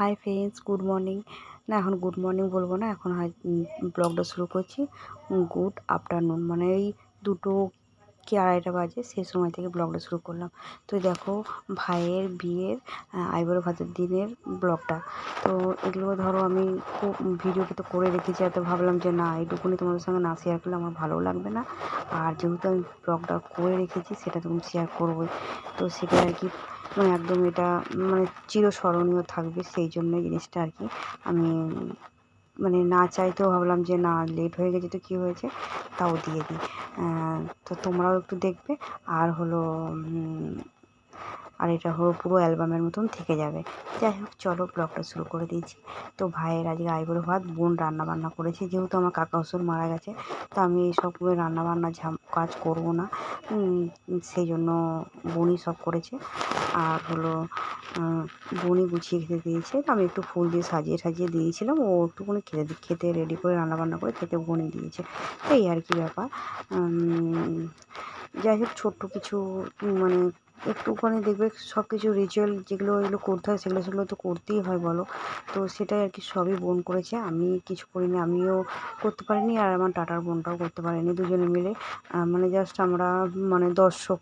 Hi friends good morning না, এখন good morning বলব না, এখন ব্লগটা শুরু করছি। গুড আফটারনুন মানে এই দুটো কি আড়াইটা বাজে, সেই সময় থেকে ব্লগটা শুরু করলাম। তো দেখো, ভাইয়ের বিয়ের আইবুড়ো ভাতের দিনের ব্লগটা তো এগুলো ধরো আমি খুব ভিডিওটা তো করে রেখেছি, এত ভাবলাম যে না এইটুকুনি তোমাদের সঙ্গে না শেয়ার করলে আমার ভালোও লাগবে না। আর যেহেতু আমি ব্লগটা করে রেখেছি, সেটা তুমি শেয়ার করবোই। তো সেটা আর কি মানে একদম এটা মানে চিরস্মরণীয় থাকবে সেই জন্য জিনিসটা আর কি। আমি মানে না চাইতেও ভাবলাম যে না লেট হয়ে গেছে তো কী হয়েছে? তাও দিয়ে দিই। তো তোমরাও একটু দেখবে। আর হলো আর এটা হলো পুরো অ্যালবামের মতন থেকে যাবে। যাই হোক, চলো ব্লগটা শুরু করে দিয়েছি। তো ভাইয়ের আজকে আইবুড়ো ভাত, বোন রান্না বান্না করেছে। যেহেতু আমার কাকা শ্বশুর মারা গেছে, তো আমি এইসব রান্না বান্না ঝাম, কাজ করব না। সেই জন্য বোনই সব করেছে। আর হলো বোনই গুছিয়ে খেতে দিয়েছে। আমি একটু ফুল দিয়ে সাজিয়ে সাজিয়ে দিয়েছিলাম। ও একটুখানি খেতে খেতে রেডি করে রান্না বান্না করে খেতে বোনই দিয়েছে। এই আর কি ব্যাপার। যাই হোক, ছোট্ট কিছু মানে একটুখানি দেখবে সব কিছু রিচুয়াল যেগুলো এগুলো করতে হয় সেগুলো সেগুলো তো করতেই হয় বলো। তো সেটাই আর কি সবই বোন করেছে। আমি কিছু করিনি, আমিও করতে পারিনি আর আমার টাটার বোনটাও করতে পারেনি দুজনে মিলে। মানে জাস্ট আমরা মানে দর্শক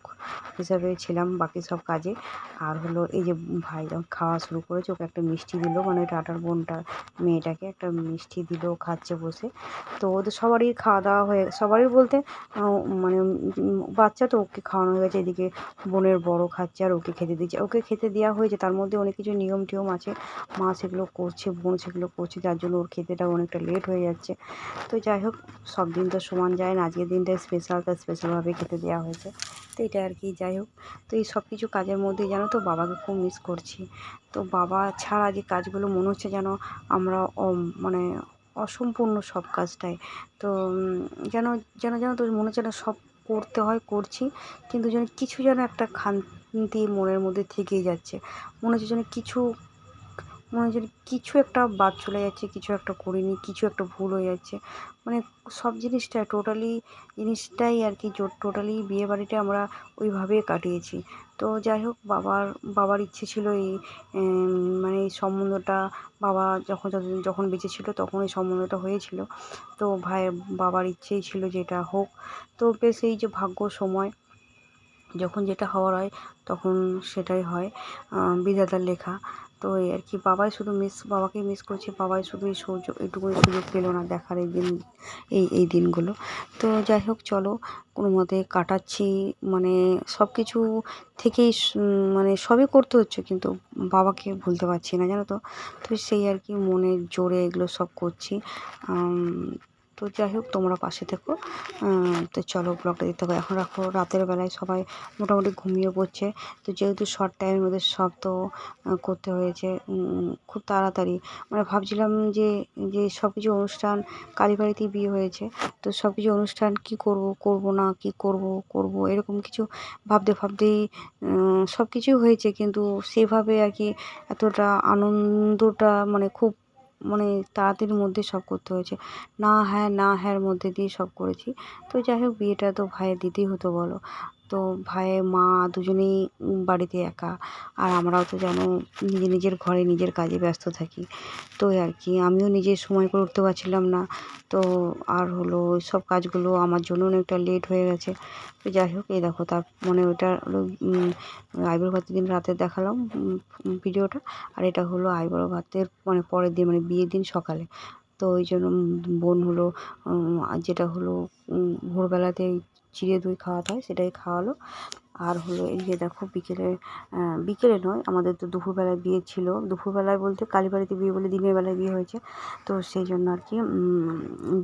হিসাবে ছিলাম বাকি সব কাজে। আর হলো এই যে ভাই খাওয়া শুরু করেছে, ওকে একটা মিষ্টি দিল মানে টাটার বোনটা, মেয়েটাকে একটা মিষ্টি দিল, খাচ্ছে বসে। তো ওদের সবারই খাওয়া দাওয়া হয়ে, সবারই বলতে মানে বাচ্চা তো ওকে খাওয়ানো হয়ে গেছে, এদিকে বোনের বড় খাচ্ছে আর ওকে খেতে দিচ্ছে। ওকে খেতে দেওয়া হয়েছে, তার মধ্যে অনেক কিছু নিয়ম টিয়ম আছে। মা সেগুলো করছে, বোন সেগুলো করছে, যার জন্য ওর খেতেটা অনেকটা লেট হয়ে যাচ্ছে। তো যাই হোক, সব দিন তো সমান যায় না, আজকের দিনটা স্পেশাল তাই স্পেশালভাবে খেতে দেওয়া হয়েছে। তো এটা আর কি, যাই হোক। তো এই সব কিছু কাজের মধ্যে জানো তো, বাবাকে খুব মিস করছি। তো বাবা ছাড়া যে কাজগুলো মনে হচ্ছে যেন আমরা মানে অসম্পূর্ণ সব কাজটাই। তো যেন যেন যেন তো মনে হচ্ছে না সব করতে হয়, করছি। কিন্তু যেন কিছু যেন একটা খান্তি মনের মধ্যে থেকেই যাচ্ছে। মনে হচ্ছে যেন কিছু মনে হচ্ছে কিছু একটা বাদ চলে যাচ্ছে, কিছু একটা করিনি, কিছু একটা ভুল হয়ে যাচ্ছে। মানে সব জিনিসটা টোটালি জিনিসটাই আর কি টোটালি বিয়েবাড়িটা আমরা ওইভাবে কাটিয়েছি। তো যাই হোক, বাবার বাবার ইচ্ছে ছিল এই মানে এই সম্বন্ধটা, বাবা যখন যখন বেঁচে ছিল তখন এই সম্বন্ধটা হয়েছিল। তো ভাইয়ের বাবার ইচ্ছেই ছিল যে এটা হোক। তো বেশ এই যে ভাগ্য সময়, যখন যেটা হওয়ার হয় তখন সেটাই হয় বিধাতার লেখা। তো এই আর কি, বাবাই শুধু মিস বাবাকেই মিস করছি, বাবাই শুধু এই সুযোগ এইটুকুনি সুযোগ পেল না দেখার এই দিন, এই এই দিনগুলো। তো যাই হোক, চলো, কোনো মতে কাটাচ্ছি মানে সব কিছু থেকেই মানে সবই করতে হচ্ছে, কিন্তু বাবাকে ভুলতে পারছি না, জানো তো? তো সেই আর কি মনের জোরে এগুলো সব করছি। তো যাই হোক, তোমরা পাশে থেকো। তো চলো ব্লগটা দিতে হবে। এখন রাখো, রাতের বেলায় সবাই মোটামুটি ঘুমিয়ে পড়ছে। তো যেহেতু শর্ট টাইমের মধ্যে সব তো করতে হয়েছে খুব তাড়াতাড়ি। মানে ভাবছিলাম যে যে সব কিছু অনুষ্ঠান কালীবাড়িতেই বিয়ে হয়েছে। তো সব কিছু অনুষ্ঠান কী করব করব না, কি করব করব, এরকম কিছু ভাবতে ভাবতেই সব কিছুই হয়েছে। কিন্তু সেভাবে আর কি এতটা আনন্দটা মানে খুব মানে তাড়াতাড়ির মধ্যে সব করতে হয়েছে। না হ্যাঁ না হ্যাঁর মধ্যে দিয়ে সব করেছি। তো যাই হোক, বিয়েটা তো ভাইয়ের দিতেই হতো, বলো। তো ভাইয়ের মা দুজনেই বাড়িতে একা। আর আমরাও তো জানো, নিজে নিজের ঘরে নিজের কাজে ব্যস্ত থাকি। তো আর কি, আমিও নিজে সময় করে উঠতে পারছিলাম না। তো আর হলো, ওই সব কাজগুলো আমার জন্য অনেকটা লেট হয়ে গেছে। তো যাই হোক, এই দেখো, তার মানে হলো আইবুড়ো ভাতের দিন রাতে দেখালাম ভিডিওটা। আর এটা হলো আইবুড়ো ভাতের মানে পরের দিন মানে বিয়ের দিন সকালে। তো ওই জন্য বোন হলো যেটা হলো ভোরবেলাতে চিড়ে দই খাওয়াতে হয় সেটাই খাওয়ালো। আর হলো এই যে দেখো বিকেলে বিকেলে নয়, আমাদের তো দুপুরবেলায় বিয়ে ছিল। দুপুরবেলায় বলতে কালীবাড়িতে বিয়ে বলে দিনের বেলায় বিয়ে হয়েছে। তো সেই জন্য আর কি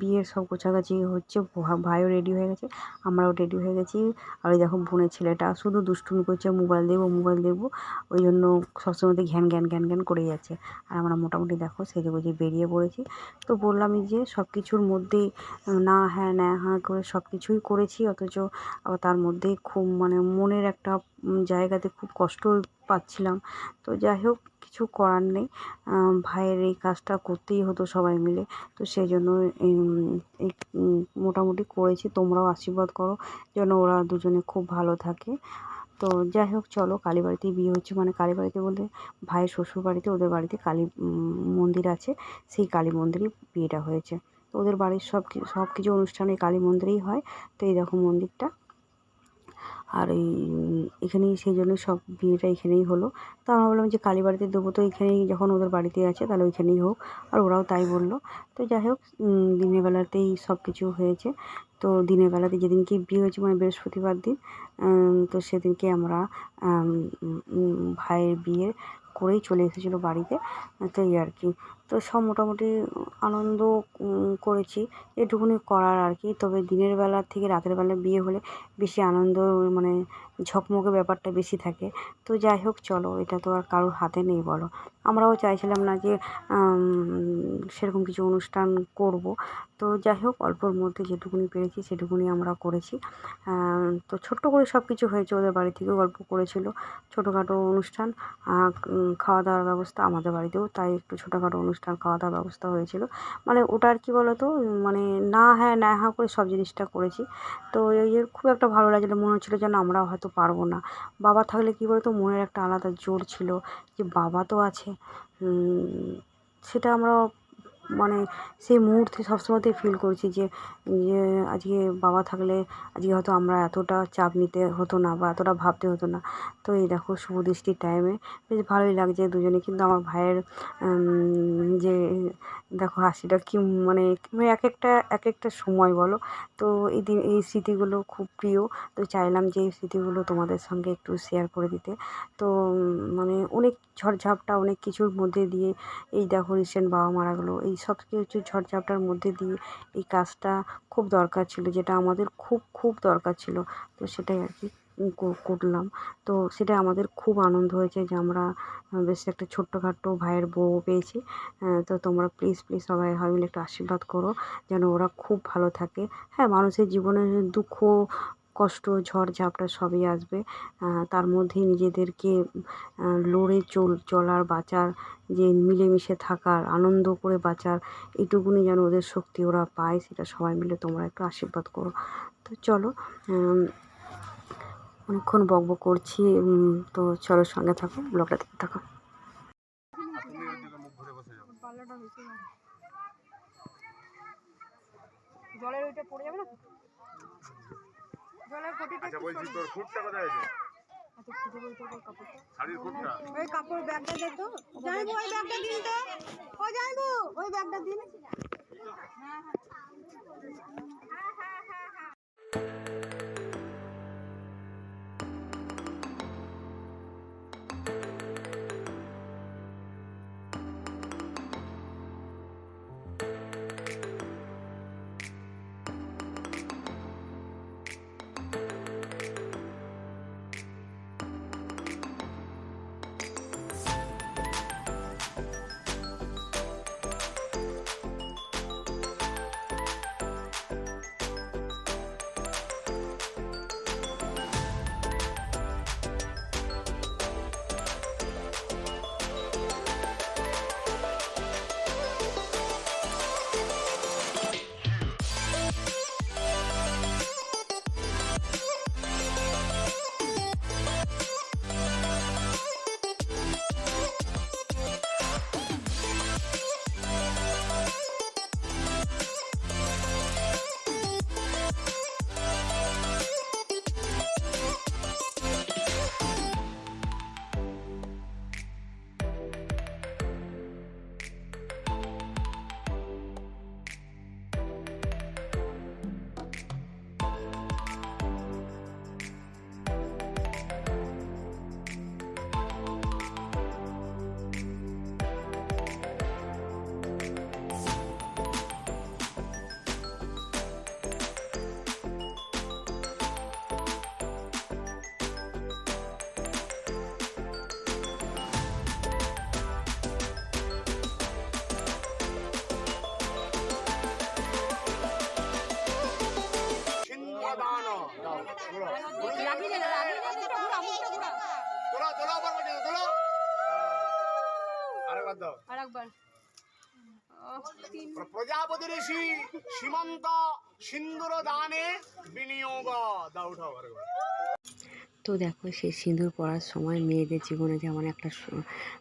বিয়ের সব গোছাগাছি হচ্ছে ভাইও রেডি হয়ে গেছে, আমরাও রেডি হয়ে গেছি। আর ওই দেখো বোনের ছেলেটা শুধু দুষ্টুমি করছে মোবাইল দেবো মোবাইল দেবো ওই জন্য সবসময় ঘ্যান ঘ্যান ঘ্যান ঘ্যান করে যাচ্ছে। আর আমরা মোটামুটি দেখো সেজে গুজে বেরিয়ে পড়েছি। তো বললামই যে সব কিছুর মধ্যেই, না হ্যাঁ না হ্যাঁ করে সব কিছুই করেছি, অথচ আবার তার মধ্যে খুব মানে মনের একটা জায়গাতে খুব কষ্ট পাচ্ছিলাম। তো যাই হোক, কিছু করার নেই। ভাইয়ের এই কাজটা করতেই হতো সবাই মিলে। তো সেই জন্য এই মোটামুটি করেছি। তোমরাও আশীর্বাদ করো যেন ওরা দুজনে খুব ভালো থাকে। তো যাই হোক, চলো কালীবাড়িতেই বিয়ে হচ্ছে। মানে কালীবাড়িতে বলতে ভাইয়ের শ্বশুর বাড়িতে ওদের বাড়িতে কালী মন্দির আছে। সেই কালী মন্দিরেই বিয়েটা হয়েছে। ওদের বাড়ির সব সব কিছু অনুষ্ঠান কালী মন্দিরেই হয়। তো এই দেখো মন্দিরটা। আর এই, এখানেই সেই জন্য সব বিয়েটা এখানেই হলো। তো আমরা বললাম যে কালী বাড়িতে দেবো, তো এখানেই যখন ওদের বাড়িতে আছে তাহলে ওইখানেই হোক। আর ওরাও তাই বলল। তো যাই হোক দিনের বেলাতেই সব কিছু হয়েছে। তো দিনের বেলাতে যেদিনকে বিয়ে হয়েছে মানে বৃহস্পতিবার দিন তো সেদিনকে আমরা ভাইয়ের বিয়ে করেই চলে এসেছিল বাড়িতে। তো এই আর কি। তো সব মোটামুটি আনন্দ করেছি। এটুকুনি করার আর কি। তবে দিনের বেলা থেকে রাতের বেলা বিয়ে হলে বেশি আনন্দ মানে ঝকমকে ব্যাপারটা বেশি থাকে। তো যাই হোক, চলো, এটা তো আর কারোর হাতে নেই, বলো। আমরাও চাইছিলাম না যে সেরকম কিছু অনুষ্ঠান করব। তো যাই হোক, অল্পর মধ্যে যেটুকুনি পেরেছি, সেটুকুনি আমরা করেছি। তো ছোট্ট করে সব কিছু হয়েছে ওদের বাড়ি থেকেও গল্প করেছিল। ছোটোখাটো অনুষ্ঠান খাওয়া দাওয়ার ব্যবস্থা আমাদের বাড়িতেও, তাই একটু ছোটোখাটো অনুষ্ঠান খাওয়া দাওয়ার ব্যবস্থা হয়েছিল। মানে ওটা আর কি বলতো মানে না হ্যাঁ না হ্যাঁ করে সব জিনিসটা করেছি। তো এই খুব একটা ভালো লাগছিল মনে হচ্ছিল যেন আমরা হয়তো পারব না। বাবা থাকলে কী বলতো, মনের একটা আলাদা জোর ছিল যে বাবা তো আছে। সেটা আমরা মানে সেই মুহূর্তে সবসময়তেই ফিল করছি যে যে আজকে বাবা থাকলে আজকে হয়তো আমরা এতটা চাপ নিতে হতো না বা এতটা ভাবতে হতো না। তো এই দেখো শুভ দৃষ্টির টাইমে বেশ ভালোই লাগছে দুজনে। কিন্তু আমার ভাইয়ের যে দেখো হাসিটা কি মানে মানে এক একটা এক একটা সময় বলো। তো এই দিন, এই স্মৃতিগুলো খুব প্রিয়। তো চাইলাম যে এই স্মৃতিগুলো তোমাদের সঙ্গে একটু শেয়ার করে দিতে। তো মানে অনেক ঝড়ঝাপটা, অনেক কিছুর মধ্যে দিয়ে এই দেখো রিসেন্ট বাবা মারা গেলো। এই সব কিছু ঝড়ঝাপটার মধ্যে দিয়ে এই কাজটা খুব দরকার ছিল, যেটা আমাদের খুব খুব দরকার ছিল। তো সেটাই আর কি করলাম। তো সেটা আমাদের খুব আনন্দ হয়েছে যে আমরা বেশ একটা ছোট্টখাট্টো ভাইয়ের বউ পেয়েছি। তো তোমরা প্লিজ প্লিজ সবাই হয় মিলে একটু আশীর্বাদ করো, যেন ওরা খুব ভালো থাকে। হ্যাঁ মানুষের জীবনে দুঃখ কষ্ট ঝড় ঝাপটা সবই আসবে। তার মধ্যে নিজেদেরকে লড়ে চল, চলার, বাঁচার, যে মিলেমিশে থাকার, আনন্দ করে বাঁচার এইটুকুনি যেন ওদের শক্তি ওরা পায়, সেটা সবাই মিলে তোমরা একটু আশীর্বাদ করো। তো চলো অনেকক্ষণ বকবক করছি তো চলো সঙ্গে থাকো, ব্লগটা দেখতে থাকো। জলের ওইটা পড়ে যাবে না? জলের ঘটিটা আচ্ছা বলছি তোর ফুটটা কোথায় আছে? আচ্ছা শাড়ির ফুটটা ওই কাপড় ব্যাগটা দে তো। যাইবো ওই ব্যাগটা দিন তো ও যাইবো ওই ব্যাগটা দিন সিংহদান আরেকবার দাও। আরেকবার। প্রজাপতি ঋষি সীমন্ত সিন্দুর দানে বিনিয়োগ দাও উঠাও আরেকবার। তো দেখো সেই সিঁদুর পড়ার সময় মেয়েদের জীবনে যেমন একটা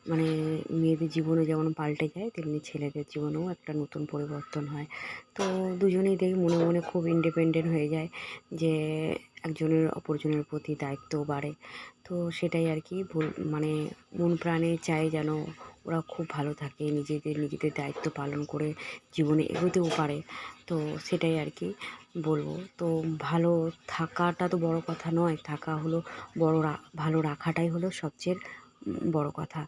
মানে মেয়েদের জীবনে যেমন পাল্টে যায় তেমনি ছেলেদের জীবনেও একটা নতুন পরিবর্তন হয়। তো দুজনেই দেখি মনে মনে খুব ইন্ডিপেন্ডেন্ট হয়ে যায় যে একজনের অপরজনের প্রতি দায়িত্ব বাড়ে। তো সেটাই আর কি বল- মানে মন প্রাণে চাই যেন ওরা খুব ভালো থাকে, নিজেদের নিজেদের দায়িত্ব পালন করে জীবনে এগোতেও পারে। তো সেটাই আর কি বলব। তো ভালো থাকাটা তো বড় কথা নয়, থাকা হলো বড় ভালো রাখাটাই হলো সবচেয়ে বড় কথা।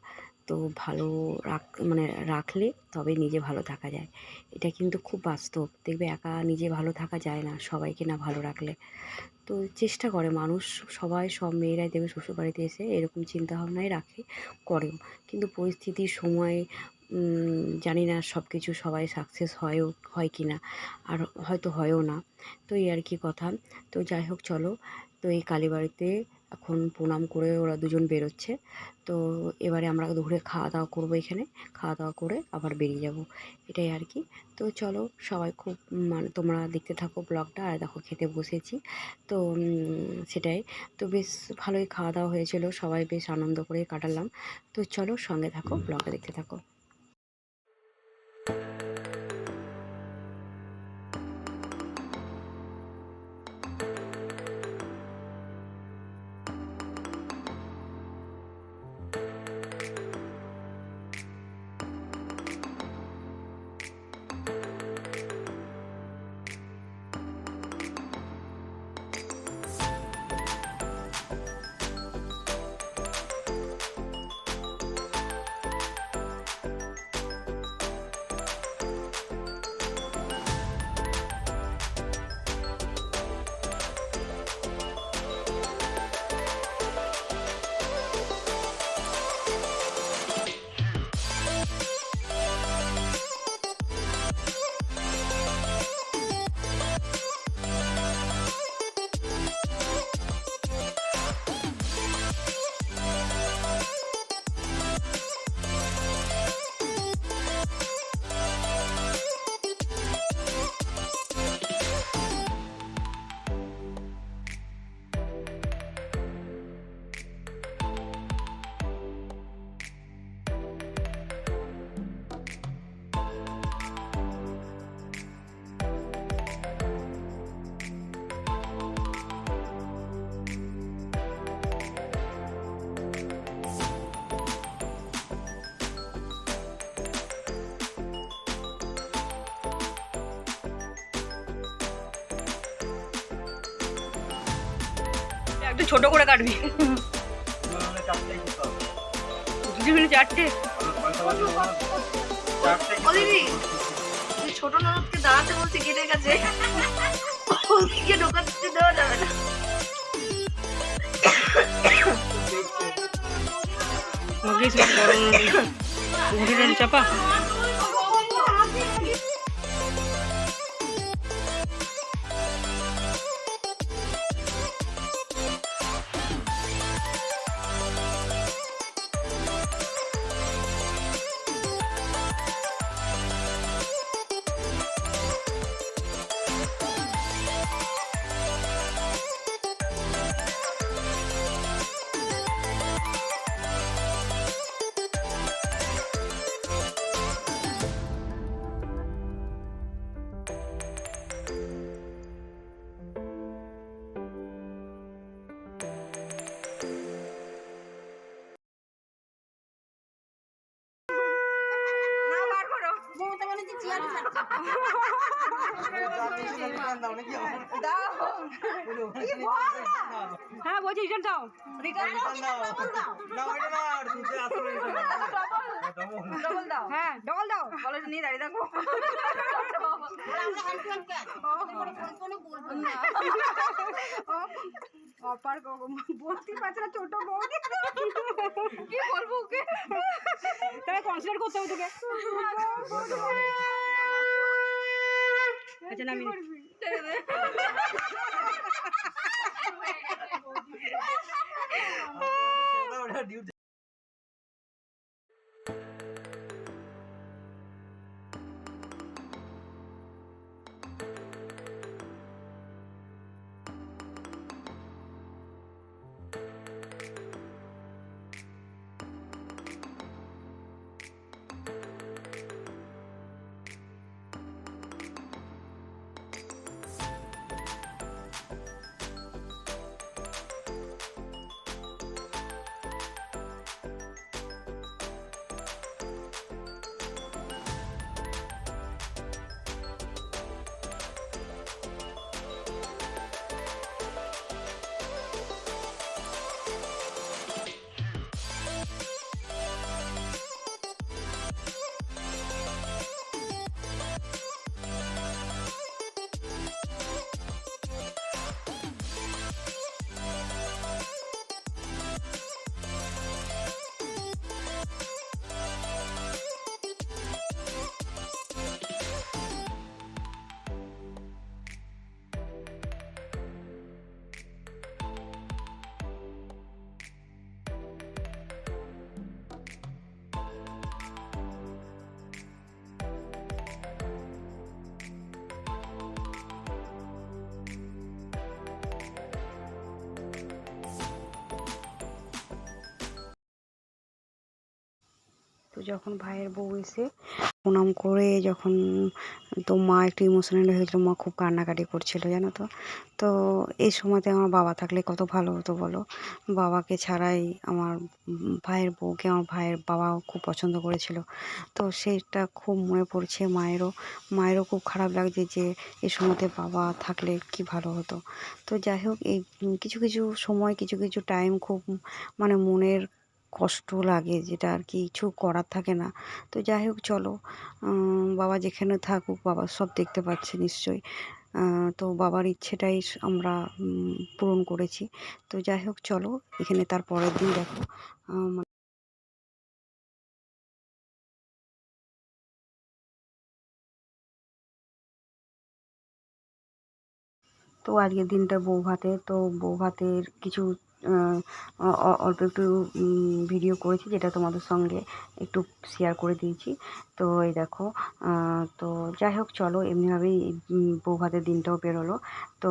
তো ভালো রাখ মানে রাখলে তবে নিজে ভালো থাকা যায়। এটা কিন্তু খুব বাস্তব। দেখবে একা নিজে ভালো থাকা যায় না, সবাইকে না ভালো রাখলে। তো চেষ্টা করে মানুষ, সবাই, সব মেয়েরাই দেখবে শ্বশুরবাড়িতে এসে এরকম চিন্তাভাবনাই রাখে, করেও। কিন্তু পরিস্থিতির সময় জানি না সব কিছু সবাই সাকসেস হয়ও, হয় কি না, আর হয়তো হয়ও না। তো এই আর কি কথা। তো যাই হোক, চলো। তো এই কালীবাড়িতে এখন প্রণাম করে ওরা দুজন বেরোচ্ছে। তো এবারে আমরা দুপুরে খাওয়া দাওয়া করব এখানে। খাওয়া দাওয়া করে আবার বেরিয়ে যাব। এটাই আর কি। তো চলো সবাই খুব মানে তোমরা দেখতে থাকো ব্লগটা আর দেখো খেতে বসেছি। তো সেটাই। তো বেশ ভালোই খাওয়া দাওয়া হয়েছিল। সবাই বেশ আনন্দ করে কাটালাম। তো চলো সঙ্গে থাকো, ব্লগটা দেখতে থাকো। একটু ছোট করে কাটবি। চারটে? ছোট ননদকে দাঁড়াতে বলছি গেটের কাছে ওদিকে ঢোকাতে দেওয়া যাবে না। চাপা। চেয়ারে হ্যাঁ বলছি রিটার্ন দাও। রিটার্ন দাও হ্যাঁ ডবল দাও। বলো নিয়ে দাঁড়িয়ে না। অপার বলতে পারছে না ছোট বৌদি। কি বলব ওকে? তাহলে কনসিডার করতে হবে তোকে। আচ্ছা নামি যখন ভাইয়ের বউ এসে প্রণাম করে যখন তো মা একটু ইমোশনাল হয়ে গেছিল, মা খুব কান্নাকাটি করছিল, জানো তো? তো এই সময়তে আমার বাবা থাকলে কত ভালো হতো বলো? বাবাকে ছাড়াই আমার ভাইয়ের বউকে আমার ভাইয়ের বাবাও খুব পছন্দ করেছিল। তো সেটা খুব মনে পড়ছে মায়েরও। মায়েরও খুব খারাপ লাগছে যে এই সময়তে বাবা থাকলে কি ভালো হতো। তো যাই হোক, এই কিছু কিছু সময়, কিছু কিছু টাইম খুব মানে মনের কষ্ট লাগে, যেটা আর কি কিছু করার থাকে না। তো যাই হোক, চলো। বাবা যেখানে থাকুক, বাবা সব দেখতে পাচ্ছে নিশ্চয়ই। তো বাবার ইচ্ছেটাই আমরা পূরণ করেছি। তো যাই হোক, চলো। এখানে তার পরের দিন দেখো। তো আজকের দিনটা বউ ভাতে তো বউ ভাতের কিছু অল্প একটু ভিডিও করেছি যেটা তোমাদের সঙ্গে একটু শেয়ার করে দিয়েছি। তো এই দেখো তো যাই হোক, চলো, এমনিভাবেই বউ ভাতের দিনটাও বেরোলো। তো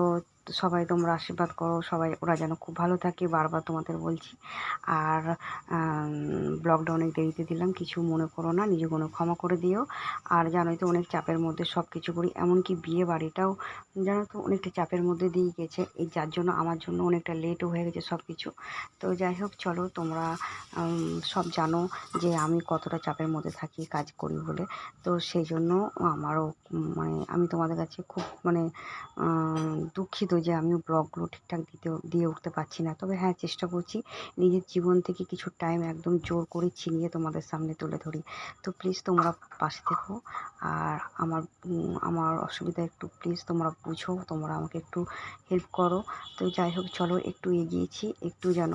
সবাই তোমরা আশীর্বাদ করো, সবাই ওরা যেন খুব ভালো থাকে, বারবার তোমাদের বলছি। আর ব্লগটা অনেক দেরিতে দিলাম, কিছু মনে করো না নিজে কোনো ক্ষমা করে দিও। আর জানোই তো অনেক চাপের মধ্যে সব কিছু করি, এমনকি বিয়ে বাড়িটাও জানো তো অনেকটা চাপের মধ্যে দিয়ে গেছে। এই যার জন্য আমার জন্য অনেকটা লেটও হয়ে গেছে সব কিছু তো যাই হোক, চলো তোমরা সব জানো যে আমি কতটা চাপের মধ্যে থাকি, কাজ করি বলে। তো সেই জন্য আমারও মানে আমি তোমাদের কাছে খুব মানে দুঃখিত যে, আমিও ব্লগগুলো ঠিকঠাক দিতে, দিয়ে উঠতে পারছি না। তবে হ্যাঁ চেষ্টা করছি নিজের জীবন থেকে কিছু টাইম একদম জোর করে ছিনিয়ে তোমাদের সামনে তুলে ধরি। তো প্লিজ তোমরা পাশে থেকো আর আমার আমার অসুবিধা একটু প্লিজ তোমরা বুঝো, তোমরা আমাকে একটু হেল্প করো। তো যাই হোক, চলো একটু এগিয়েছি, একটু যেন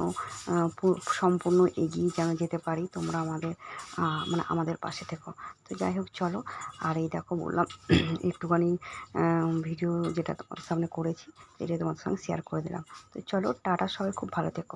সম্পূর্ণ এগিয়ে যেন যেতে পারি, তোমরা আমাদের মানে আমাদের পাশে থেকো। তো যাই হোক, চলো আর এই দেখো বললাম, একটুখানি ভিডিও যেটা তোমাদের সামনে করেছি সেটা তোমাদের সঙ্গে শেয়ার করে দিলাম। তো চলো টাটা সবাই খুব ভালো থেকো।